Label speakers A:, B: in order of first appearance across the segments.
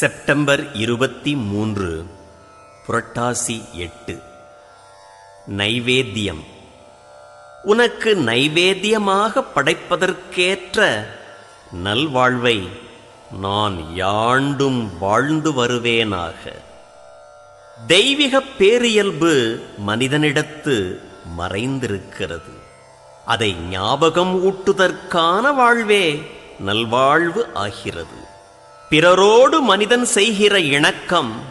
A: September இருபத்தி மூன்று புரட்டாசி எட்டு. நைவேத்தியம். உனக்கு நைவேத்தியமாக படைப்பதற்கேற்ற நல்வாழ்வை நான் யாண்டும் வாழ்ந்து வருவேனாக. தெய்வீக பேரியல்பு மனிதனிடத்து மறைந்திருக்கிறது. அதை ஞாபகம் ஊட்டுதற்கான வாழ்வே நல்வாழ்வு ஆகிறது. பிறரோடு மனிதன் செய்கிற இணக்கம்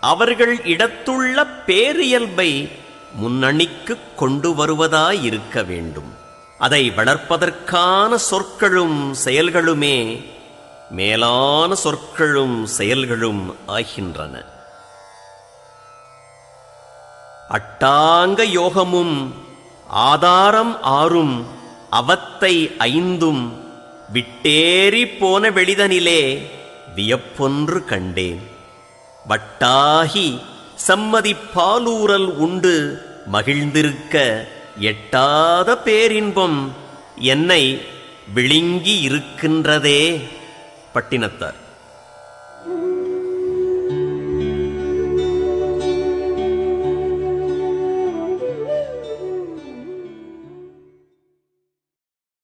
A: அவர்கள் இடத்துள்ள பேரியல்பை முன்னணிக்கு கொண்டு வருவதாயிருக்க வேண்டும். அதை வளர்ப்பதற்கான சொற்களும் செயல்களுமே மேலான சொற்களும் செயல்களும் ஆகின்றன. அட்டாங்க யோகமும் ஆதாரம் ஆறும் அவத்தை ஐந்தும் விட்டேறி போன வெளிதனிலே வியப்பொன்று கண்டேன். வட்டாகி சம்மதி பாலூரல் உண்டு மகிழ்ந்திருக்க எட்டாத பேரின்பம் என்னை விழுங்கி இருக்கின்றதே. பட்டினத்தார்.